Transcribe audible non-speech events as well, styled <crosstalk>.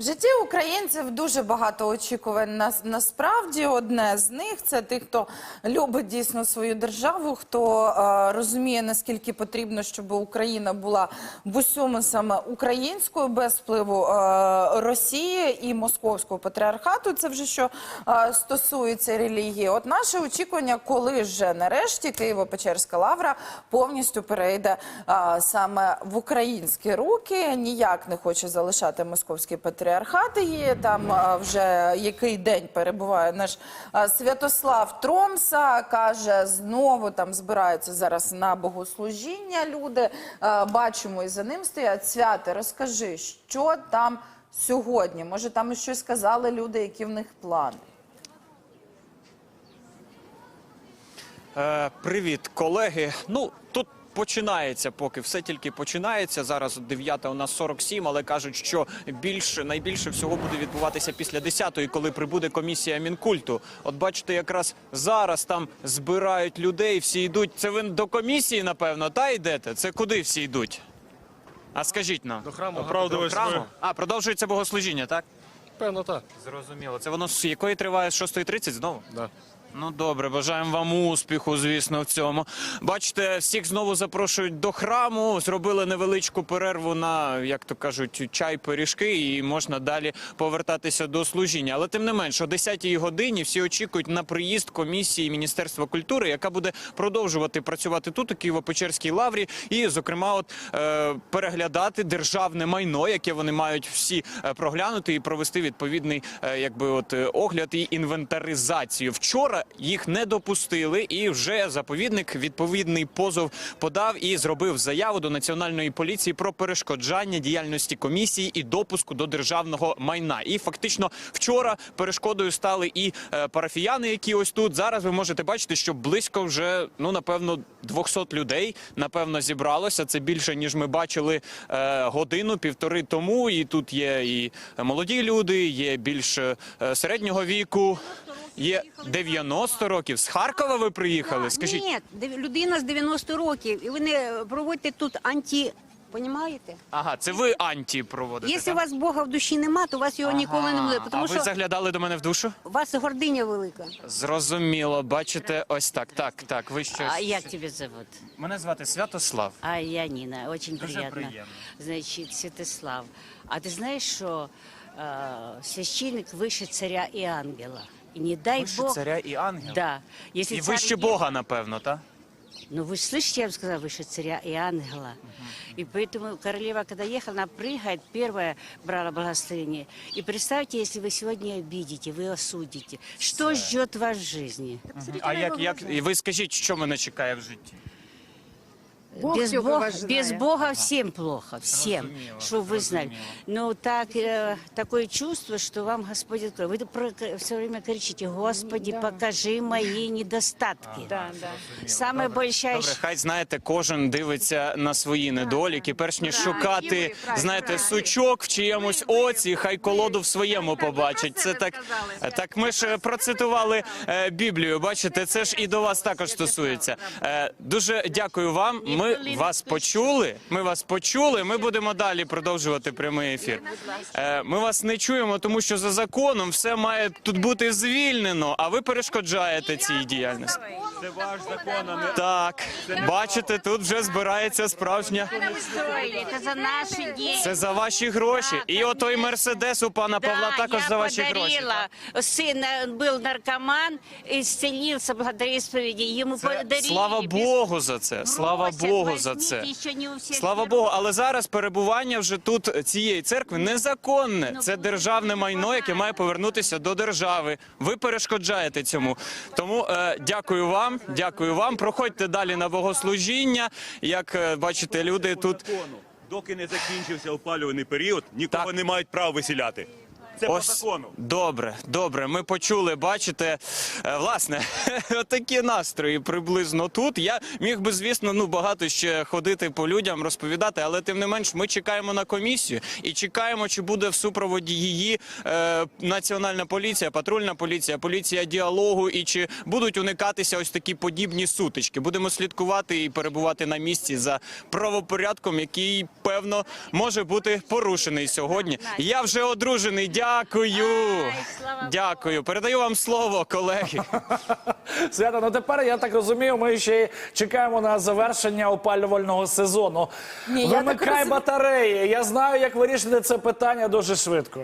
В житті українців дуже багато очікувань. Нас- Насправді одне з них це тих, хто любить дійсно свою державу, хто е, розуміє наскільки потрібно, щоб Україна була в усьому саме українською без впливу е, Росії і московського патріархату. Це вже що е, стосується релігії. От наше очікування, коли ж нарешті Києво-Печерська лавра повністю перейде е, саме в українські руки. Ніяк не хоче залишати московський патріархат. Її там е, вже який день перебуває наш Святослав Тромса. каже, знову там збираються зараз на богослужіння. Люди бачимо і за ним стоять. Святе, розкажи, що там сьогодні? Може, там щось сказали люди, які в них плани? Е, привіт, колеги. Ну тут починається, поки все тільки починається. Зараз 9 у нас 47, але кажуть, що більше найбільше всього буде відбуватися після 10-ї, коли прибуде комісія мінкульту. От бачите, якраз зараз там збирають людей, всі йдуть. Це ви до комісії, напевно, та йдете? Це куди всі йдуть? А скажіть нам. До храму, До храму? А, продовжується богослужіння, так? Певно, так. Зрозуміло. Це воно з якої триває з 6.30 знову? Да. Ну добре, бажаємо вам успіху, звісно, в цьому. Бачите, всіх знову запрошують до храму. Зробили невеличку перерву на, як то кажуть, чай, пиріжки, і можна далі повертатися до служіння. Але тим не менш, о 10-й годині всі очікують на приїзд комісії Міністерства культури, яка буде продовжувати працювати тут, у Києво-Печерській лаврі, і, зокрема, от е, переглядати державне майно, яке вони мають всі е, проглянути і провести відповідний, е, якби от е, огляд і інвентаризацію. Вчора їх не допустили, і вже заповідник відповідний позов подав і зробив заяву до національної поліції про перешкоджання діяльності комісії і допуску до державного майна. І фактично вчора перешкодою стали і е, парафіяни, які ось тут зараз ви можете бачити, що близько вже ну напевно 200 людей напевно зібралося. Це більше ніж ми бачили е, годину півтори тому. І тут є і молоді люди, є більш е, середнього віку. Є 90 років. З Харкова ви приїхали? Скажіть, Ні, дев- людина з 90 років, і ви не проводите тут анті. Понімаєте? ага, це ви анті проводите. Якщо так? у вас Бога в душі нема, то у вас його ніколи не буде. Ага. Тому а ви що заглядали до мене в душу? у вас гординя велика. Зрозуміло, бачите, ось так. Так, так. Ви щось. А як тебе зовут? Мене звати Святослав. А я Нина, очень Дуже приятно. приємно. Значит, Святослав. А ты знаешь, что э, священник выше царя и ангела? И не дай Вище Бог... царя і ангела. Да. Если І царь вище е- Бога, напевно, так? Ну, вы слышите, я вам сказала, выше царя и ангела. И поэтому королева, когда ехала, она прыгает, первая брала благословение. И представьте, если вы сегодня обидите, вы осудите. Что ждет вас в жизни? А як, як і ви скажіть, що мене чекає в житті? Бог без, всё Бога, вас без знает. Бога всем плохо, всем, Разумело, чтобы вы знали. разумело. Но так, э, такое чувство, что вам Господь откроет. Вы про- все время кричите, Господи, покажи мои недостатки. Самая большая... Добре, хай знаєте, кожен дивиться на свої недоліки. Перш ніж шукати, знаєте, сучок в чиємусь оці, хай колоду в своєму побачить. Це так, так ми ж е, процитували е, Біблію. Бачите, це ж і до вас також стосується. Е, Дуже дякую вам. Ми вас почули. Ми вас почули. Ми будемо далі продовжувати прямий ефір. Е, Ми вас не чуємо, тому що за законом все має тут бути звільнено. А ви перешкоджаєте цій діяльності. Це ваш закон, а не Так, бачите, тут вже збирається справжня. Это за наши деньги. Це за ваші гроші. І отой мерседес у пана Павла також я за ваші гроші. подарила. Сын э, был наркоман, исцелился благодаря исповеди. Ему Це, подарили. слава без- Богу за це. Слава Бросят, Богу за це. Слава. Богу, але зараз перебування вже тут цієї церкви незаконне. Ну, Це державне майно, яке має повернутися до держави. Ви перешкоджаєте цьому. Тому е, дякую вам. Дякую вам. Проходьте далі на богослужіння. Як е, бачите, люди тут. Доки не закінчився опалювальний період, нікого Так. не мають права виселяти. Це по закону. Добре, добре. Ми почули, бачите, е, власне, <laughs> такі настрої приблизно тут. Я міг би, звісно, ну багато ще ходити по людям, розповідати, але тим не менш, ми чекаємо на комісію і чекаємо, чи буде в супроводі її е, національна поліція, патрульна поліція, поліція діалогу, і чи будуть уникатися ось такі подібні сутички. Будемо слідкувати і перебувати на місці за правопорядком, який певно може бути порушений сьогодні. Я вже одружений. Дякую. Ай, Дякую. Передаю вам слово, колеги. <laughs> Свята, ну тепер я так розумію, ми ще й чекаємо на завершення опалювального сезону. Ні, я так Вимикай розумію- батареї. Я знаю, як вирішити це питання дуже швидко.